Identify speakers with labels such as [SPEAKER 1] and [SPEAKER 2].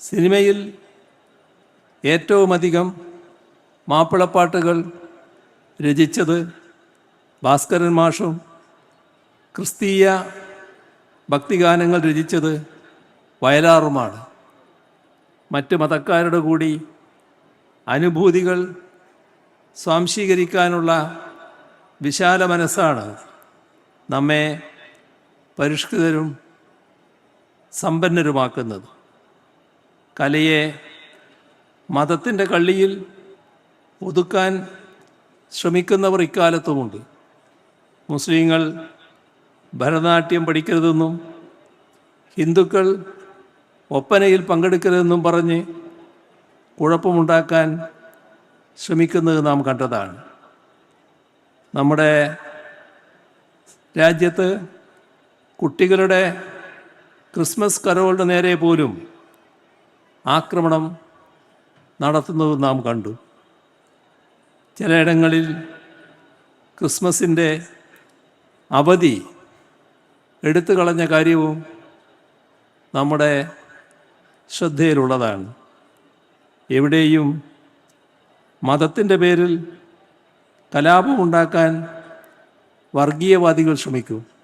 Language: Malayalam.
[SPEAKER 1] സിനിമയിൽ ഏറ്റവുമധികം മാപ്പിളപ്പാട്ടുകൾ രചിച്ചത് ഭാസ്കരൻ മാഷും ക്രിസ്തീയ ഭക്തിഗാനങ്ങൾ രചിച്ചത് വയലാറുമാണ്. മറ്റ് മതക്കാരുടെ കൂടി അനുഭൂതികൾ സ്വാംശീകരിക്കാനുള്ള വിശാല മനസ്സാണ് നമ്മെ പരിഷ്കൃതരും സമ്പന്നരുമാക്കുന്നത്. കലയെ മതത്തിന്റെ കള്ളിയിൽ ഒതുക്കാൻ ശ്രമിക്കുന്നവർ ഇക്കാലത്തുമുണ്ട്. മുസ്ലിങ്ങൾ ഭരതനാട്യം പഠിക്കരുതെന്നും ഹിന്ദുക്കൾ ഒപ്പനയിൽ പങ്കെടുക്കരുതെന്നും പറഞ്ഞ് കുഴപ്പമുണ്ടാക്കാൻ ശ്രമിക്കുന്നത് നാം കണ്ടതാണ്. നമ്മുടെ രാജ്യത്ത് കുട്ടികളുടെ ക്രിസ്മസ് കരോളുടെ നേരെ പോലും ആക്രമണം നടത്തുന്നത് നാം കണ്ടു. ചിലയിടങ്ങളിൽ ക്രിസ്മസിന്റെ അവധി എടുത്തു കളഞ്ഞ കാര്യവും നമ്മുടെ ശ്രദ്ധയിലുള്ളതാണ്. എവിടെയും മതത്തിന്റെ പേരിൽ കലാപമുണ്ടാക്കാൻ വർഗീയവാദികൾ ശ്രമിക്കും.